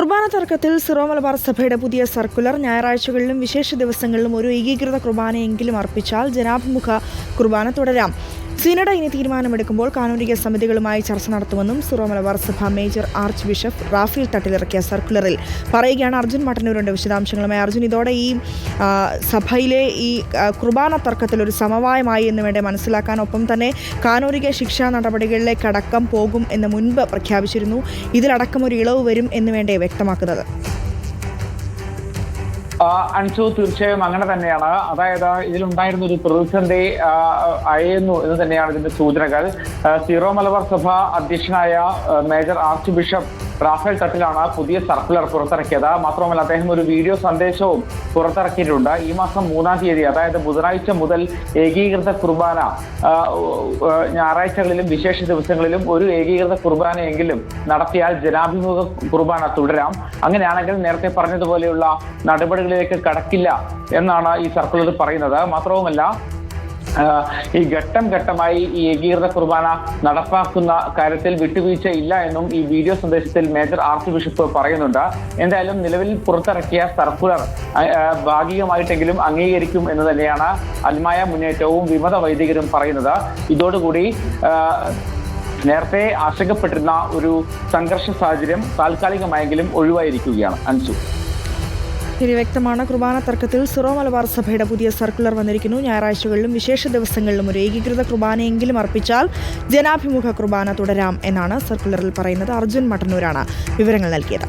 കുർബാന തർക്കത്തിൽ സിറോ മലബാർ സഭയുടെ പുതിയ സർക്കുലർ ഞായറാഴ്ചകളിലും വിശേഷ ദിവസങ്ങളിലും ഒരു ഏകീകൃത കുർബാനയെങ്കിലും അർപ്പിച്ചാൽ ജനാഭിമുഖ കുർബാന തുടരാം. സിനഡ ഇനി തീരുമാനമെടുക്കുമ്പോൾ കാനൂനിക സമിതികളുമായി ചർച്ച നടത്തുമെന്നും സിറോ മലബാർ സഭ മേജർ ആർച്ച് ബിഷപ്പ് റാഫേൽ തട്ടിലിറക്കിയ സർക്കുലറിൽ പറയുകയാണ്. അർജുൻ മട്ടന്നൂരിന്റെ വിശദാംശങ്ങളുമായി. അർജുൻ ഇതോടെ ഈ സഭയിലെ ഈ കുർബാന തർക്കത്തിൽ ഒരു സമവായമായി എന്ന് വേണ്ടി മനസ്സിലാക്കാൻ. ഒപ്പം തന്നെ കാനൂരിക ശിക്ഷാ നടപടികളിലേക്ക് അടക്കം പോകും എന്ന് മുൻപ് പ്രഖ്യാപിച്ചിരുന്നു. ഇതിലടക്കം ഒരു ഇളവ് വരും എന്ന് വേണ്ടേ വ്യക്തമാക്കുന്നത്? ആ, അൻഷു തീർച്ചയായും അങ്ങനെ തന്നെയാണ്. അതായത് ഇതിലുണ്ടായിരുന്ന ഒരു പ്രതിസന്ധി അയയുന്നു എന്ന് തന്നെയാണ് ഇതിന്റെ സൂചനകൾ. സീറോ മലബാർ സഭ അധ്യക്ഷനായ മേജർ ആർച്ച് ബിഷപ്പ് റാഫേൽ തട്ടിലാണ് പുതിയ സർക്കുലർ പുറത്തിറക്കിയത്. മാത്രമല്ല അദ്ദേഹം ഒരു വീഡിയോ സന്ദേശവും പുറത്തിറക്കിയിട്ടുണ്ട്. ഈ മാസം മൂന്നാം തീയതി അതായത് ബുധനാഴ്ച മുതൽ ഏകീകൃത കുർബാന ഞായറാഴ്ചകളിലും വിശേഷ ദിവസങ്ങളിലും ഒരു ഏകീകൃത കുർബാനയെങ്കിലും നടത്തിയാൽ ജനാഭിമുഖ കുർബാന തുടരാം. അങ്ങനെയാണെങ്കിൽ നേരത്തെ പറഞ്ഞതുപോലെയുള്ള നടപടികളിലേക്ക് കടക്കില്ല എന്നാണ് ഈ സർക്കുലർ പറയുന്നത്. മാത്രവുമല്ല ഈ ഘട്ടം ഘട്ടമായി ഈ ഏകീകൃത കുർബാന നടപ്പാക്കുന്ന കാര്യത്തിൽ വിട്ടുവീഴ്ച ഇല്ല എന്നും ഈ വീഡിയോ സന്ദേശത്തിൽ മേജർ ആർച്ച് ബിഷപ്പ് പറയുന്നുണ്ട്. എന്തായാലും നിലവിൽ പുറത്തിറക്കിയ സർക്കുലർ ഭാഗികമായിട്ടെങ്കിലും അംഗീകരിക്കും എന്ന് തന്നെയാണ് അൽമായ മുന്നേറ്റവും വിമത വൈദികരും പറയുന്നത്. ഇതോടുകൂടി നേരത്തെ ആശങ്കപ്പെട്ടിരുന്ന ഒരു സംഘർഷ സാഹചര്യം താൽക്കാലികമായെങ്കിലും ഒഴിവായിരിക്കുകയാണ്. അൻസു. ശരി വ്യക്തമാണ്. കുർബാന തർക്കത്തിൽ സിറോ മലബാർ സഭയുടെ പുതിയ സർക്കുലർ വന്നിരിക്കുന്നു. ഞായറാഴ്ചകളിലും വിശേഷ ദിവസങ്ങളിലും ഒരു ഏകീകൃത കുർബാനയെങ്കിലും അർപ്പിച്ചാൽ ജനാഭിമുഖ കുർബാന തുടരാം എന്നാണ് സർക്കുലറിൽ പറയുന്നത് അർജുൻ മട്ടന്നൂരാണ് വിവരങ്ങൾ നൽകിയത്.